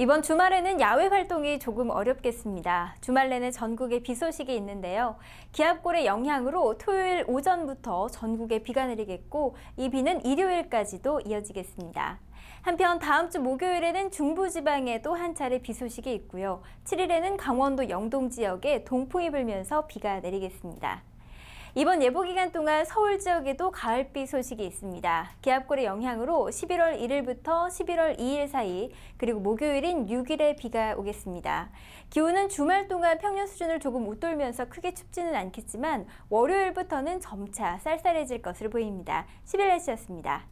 이번 주말에는 야외 활동이 조금 어렵겠습니다. 주말 내내 전국에 비 소식이 있는데요. 기압골의 영향으로 토요일 오전부터 전국에 비가 내리겠고 이 비는 일요일까지도 이어지겠습니다. 한편 다음 주 목요일에는 중부지방에도 한 차례 비 소식이 있고요. 7일에는 강원도 영동 지역에 동풍이 불면서 비가 내리겠습니다. 이번 예보 기간 동안 서울 지역에도 가을비 소식이 있습니다. 기압골의 영향으로 11월 1일부터 11월 2일 사이 그리고 목요일인 6일에 비가 오겠습니다. 기온은 주말 동안 평년 수준을 조금 웃돌면서 크게 춥지는 않겠지만 월요일부터는 점차 쌀쌀해질 것으로 보입니다. 10일 날씨였습니다.